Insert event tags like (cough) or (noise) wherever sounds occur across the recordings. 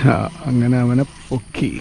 (laughs) അങ്ങനെ അവനെ പൊക്കി.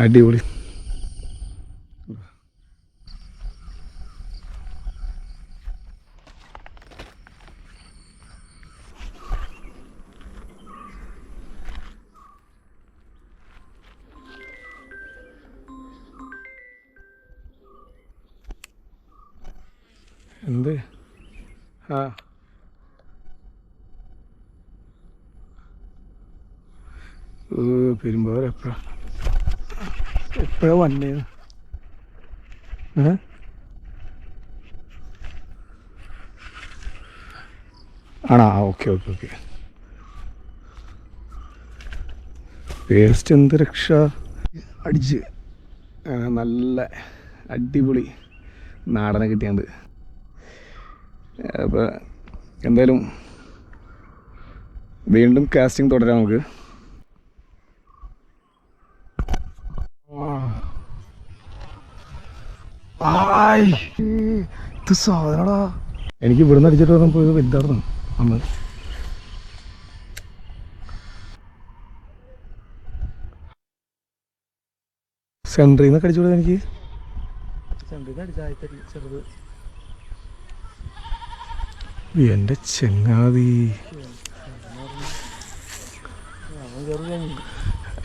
അടിപൊളി. എന്ത്? ആ. പെരുമ്പാവൂർ എപ്പോഴാ? എപ്പോഴാ വന്നേന്ന് ഏ? ആണോ ഓക്കെ ഓക്കെ ഓക്കെ. വേസ്റ്റ് എന്ത് രക്ഷ? അടിച്ച്. നല്ല അടിപൊളി നാടനെ കിട്ടിയാണ്ട്. അപ്പോൾ എന്തായാലും വീണ്ടും കാസ്റ്റിംഗ് തുടരാം നമുക്ക്. ഇത് സാധനടാ. എനിക്ക് ഇവിടുന്ന് അടിച്ചിട്ട് വന്നപ്പോൾ ഇത് വലുതായിരുന്നു. അന്ന്. സെൻട്രിൽ നിന്നൊക്കെ അടിച്ചോളൂ എനിക്ക്. ചെറുത്. എന്റെ ചെങ്ങാതി.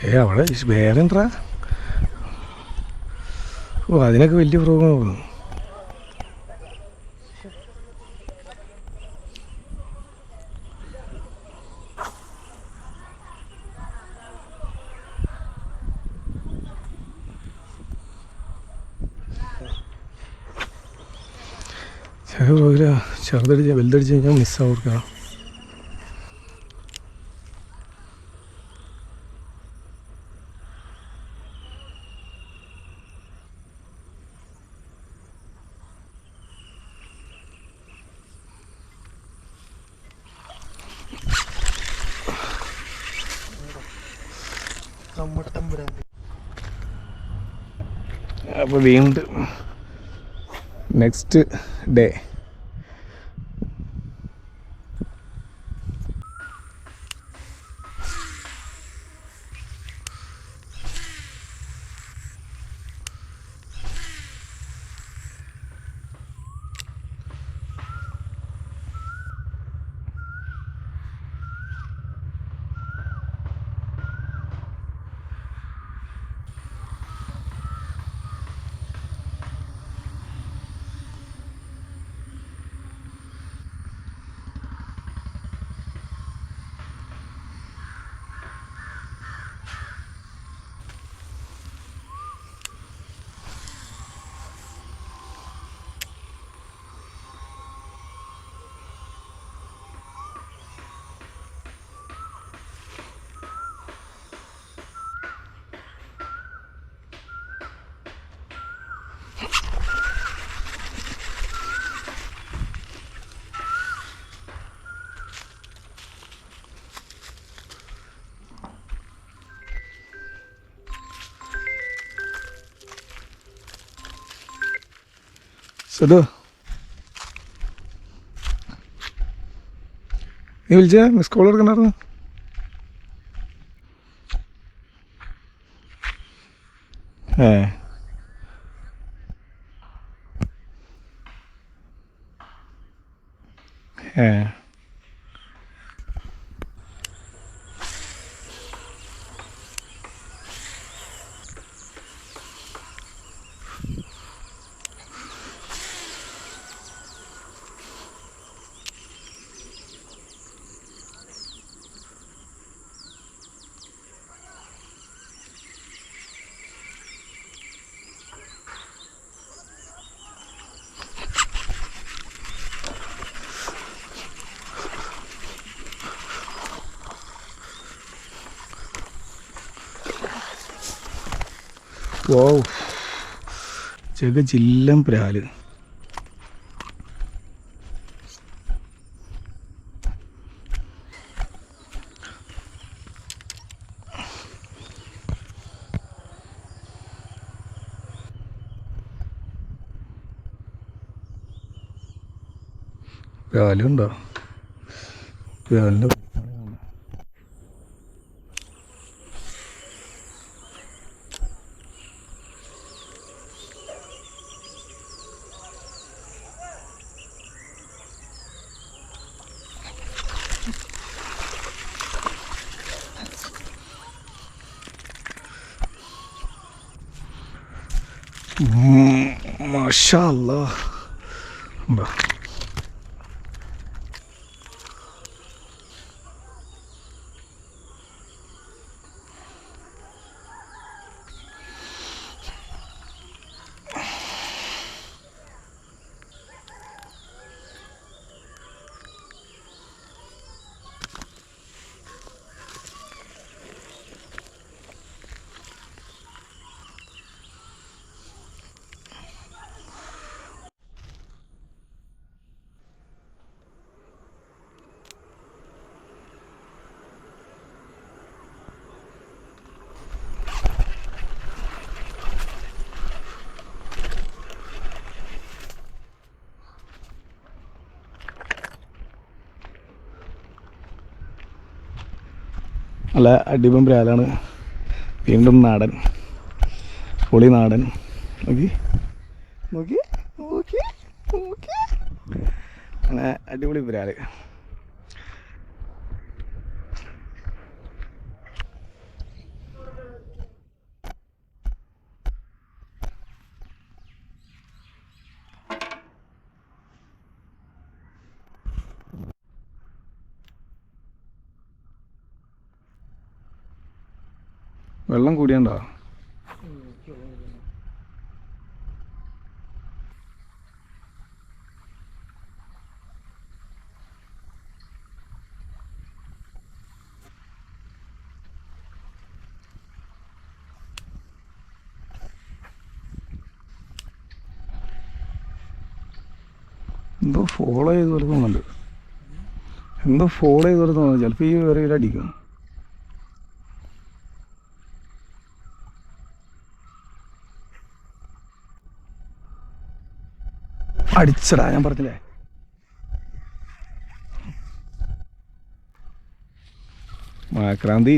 ഏ അവിടെ വേറെ എന്താ? ഓ അതിനൊക്കെ വലിയ പ്രോബ്ലം തോന്നുന്നു ചെറുതടിച്ച് വലുതടിച്ച് കഴിഞ്ഞാൽ മിസ്സാവും കൊടുക്കുക കമ്മട്ടമ്പുരാൻ അപ്പോൾ വീണ്ടും നെക്സ്റ്റ് ഡേ സദോ നീ വിളിച്ച? മിസ് കോൾ എടുക്കണ്ടായിരുന്നു. ഏ. ഏ. ഓ ചില്ലം പ്രാൽ. പ്രാലുണ്ടോ? പ്രാലിന്റെ മാഷാ അല്ലാ നല്ല അടിപൊളി പ്രാലാണ് വീണ്ടും നാടൻ. പൊളി നാടൻ. നോക്കി. നോക്കി. നോക്കി. നോക്കി. അങ്ങനെ അടിപൊളി പ്രാൽ വെള്ളം കൂടിയണ്ടോ. എന്തോ ഫോളോ ചെയ്ത് പോലെ എന്തോ ഫോളോ ചെയ്ത് പോലെ ചിലപ്പോൾ ഈ വേറെ അടിക്കും അടിച്ചടാ ഞാൻ പറഞ്ഞില്ലേ? മാക്രാന്തി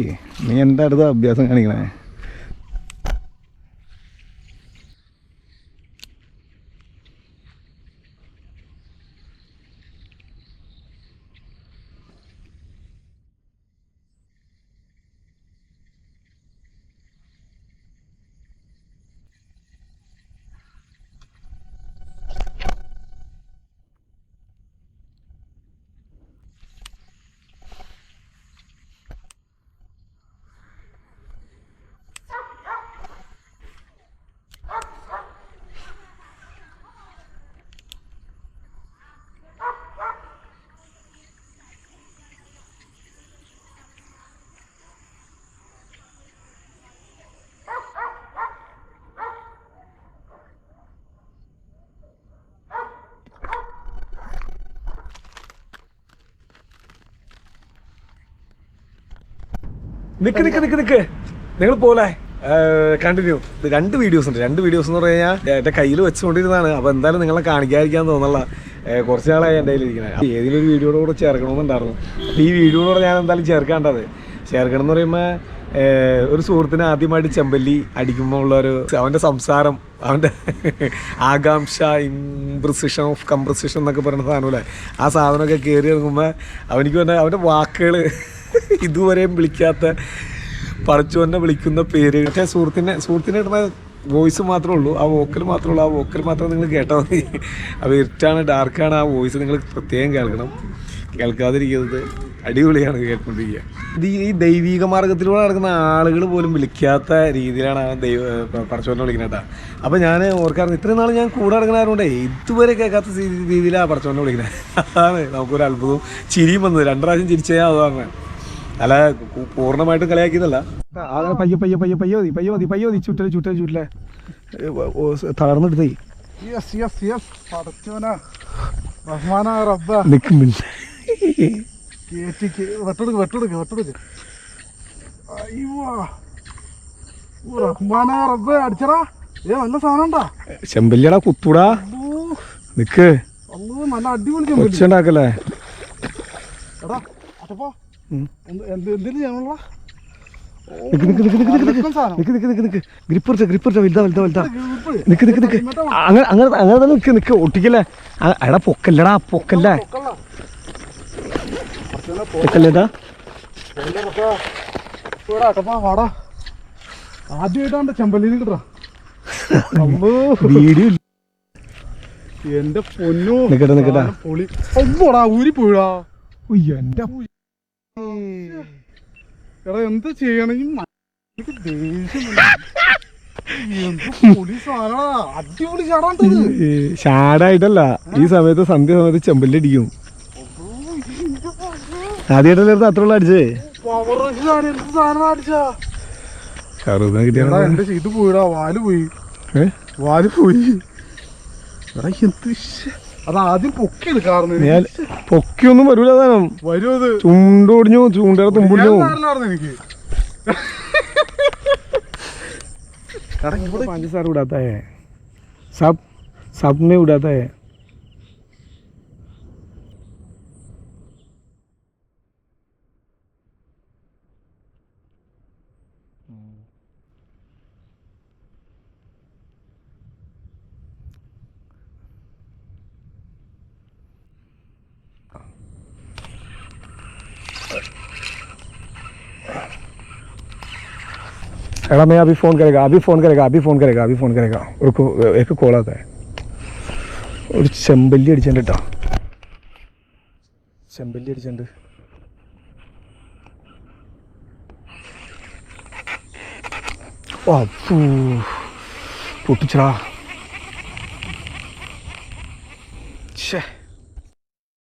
നീ എന്റെ അടുത്ത അഭ്യാസം കാണിക്കണേ? നിക്ക് നിക്ക് നിക്ക് നിക്ക്. നിങ്ങൾ പോലെ കണ്ടിന്യൂ രണ്ട് വീഡിയോസ് ഉണ്ട്. രണ്ട് വീഡിയോസ് എന്ന് പറഞ്ഞു കഴിഞ്ഞാൽ എന്റെ കയ്യിൽ വെച്ചുകൊണ്ടിരുന്നതാണ്. അപ്പൊ എന്തായാലും നിങ്ങളെ കാണിക്കാതിരിക്കാൻ തോന്നല്ല കുറച്ച് നാളായി എന്റെ കയ്യിലിരിക്കുന്നത് ഏതെങ്കിലും ഒരു വീഡിയോയുടെ കൂടെ ചേർക്കണമെന്നുണ്ടായിരുന്നു. അപ്പൊ ഈ വീഡിയോയുടെ ഞാൻ എന്തായാലും ചേർക്കാണ്ടത്. ചേർക്കണം എന്ന് പറയുമ്പോൾ ഒരു സുഹൃത്തിന് ആദ്യമായിട്ട് ചെമ്പല്ലി അടിക്കുമ്പോൾ ഉള്ള ഒരു അവന്റെ സംസാരം അവന്റെ ആകാംക്ഷ ഇംപ്രസിഷൻ ഓഫ് കംപ്രസിഷൻ എന്നൊക്കെ പറയുന്ന സാധനമല്ലേ? ആ സാധനമൊക്കെ കയറി ഇറങ്ങുമ്പോൾ അവനിക്ക് തന്നെ അവന്റെ വാക്കുകൾ ഇതുവരെയും വിളിക്കാത്ത പടച്ചോനെ വിളിക്കുന്ന പേര്. പക്ഷേ സുഹൃത്തിനെ സുഹൃത്തിനെ ഇടുന്ന വോയിസ് മാത്രമേ ഉള്ളൂ. ആ വോക്കൽ മാത്രമേ ഉള്ളൂ. ആ വോക്കൽ മാത്രം നിങ്ങൾ കേട്ടാൽ മതി. അത് ഇരുട്ടാണ് ഡാർക്കാണ് ആ വോയിസ് നിങ്ങൾ പ്രത്യേകം കേൾക്കണം. കേൾക്കാതിരിക്കുന്നത് അടിപൊളിയാണ് കേൾക്കൊണ്ടിരിക്കുക. ഈ- ദൈവിക മാർഗത്തിലൂടെ നടക്കുന്ന ആളുകൾ പോലും വിളിക്കാത്ത രീതിയിലാണ് ആ ദൈവ പടച്ചോനെ വിളിക്കുന്നത് കേട്ടോ. അപ്പോൾ ഞാൻ ഓർക്കാറുണ്ട് ഇത്രയും നാൾ ഞാൻ കൂടെ നടക്കണായതുകൊണ്ടേ ഇതുവരെ കേൾക്കാത്ത രീതി- രീതിയിലാണ് പടച്ചോനെ വിളിക്കുന്നത്. അതാണ് നമുക്കൊരു അത്ഭുതവും ചിരിയും വന്നത്. രണ്ടു പ്രാവശ്യം ചിരിച്ചാൽ അത് പറഞ്ഞത് അല്ല പൂർണമായിട്ടും കളിയാക്കിയതല്ല. അങ്ങനെ പയ്യെ പയ്യെ പയ്യെ പയ്യെ മതി പയ്യോ മതി പയ്യോ മതി ചുറ്റൽ ചുറ്റൽ ചുറ്റലെ. തളർന്നെടുത്തേ വെട്ടെടുക്ക് വെട്ടെടുക്ക് വെട്ടെടുക്ക്. അടിച്ചടാ. ഏ നല്ല ഉണ്ടാ? ചെമ്പല്ലിയടാ കുത്തൂടാ. നിക്ക്. നല്ല അടിപൊളി ചെമ്പല്ലി. ഒച്ചുണ്ടാക്കല്ലേ എടാ അട്ടപ്പാ നിക്ക് നിക്ക് നിക്ക് വലുതാ വലുതാ വലുതാ. അങ്ങനെ അങ്ങനെ അങ്ങനെ തന്നെ നിക്ക്. നിക്ക് ഒട്ടിക്കല്ലേ? എടാ പൊക്കല്ലടാ പൊക്കല്ലേ? പൊക്കല്ലേടാ. ആദ്യമായിട്ടാണ് കിട്ടാ അമ്മോ വീഡിയോ എന്റെ പൊന്നു. നിക്കട്ടെ, നിക്കട്ടെ. പൊളി. ഒന്നോടാ ഊരി പോയിടാ. എന്റെ എടാ എന്ത് ചെയ്യണെങ്കിൽ ഷാഡായിട്ടല്ല ഈ സമയത്ത് സന്ധ്യ സമയത്ത് ചെമ്പല്ലടിക്കും ആദ്യമായിട്ടല്ലേ അത്ര ഉള്ള അടിച്ചേ? കറുത കിട്ടിയാ എന്റെ ഇത് പോയിടാ. വാൽ പോയി? വാൽ പോയി. എന്ത്. അത് ആദ്യം പൊക്കി എടുക്കാറുണ്ട് പൊക്കിയൊന്നും വരൂല താനും വരും അത്. ചൂണ്ടോടിഞ്ഞു ചൂണ്ടയുടെ തുമ്പിടിഞ്ഞു എനിക്ക്. പഞ്ചസാര വിടാത്ത സബ് സബ് മേ सब में उड़ाता है एड़ा मैं अभी फ़ोन करेगा अभी फ़ोन करेगा अभी फ़ोन करेगा अभी फ़ोन करेगा रुको एक कॉल आता है ഒരു ചെമ്പല്ലി അടിച്ചിട്ടുണ്ട് കേട്ടോ ചെമ്പല്ലി അടിച്ചിട്ടുണ്ട് ഓ ഫൂ. പൊട്ടിച്ചടാ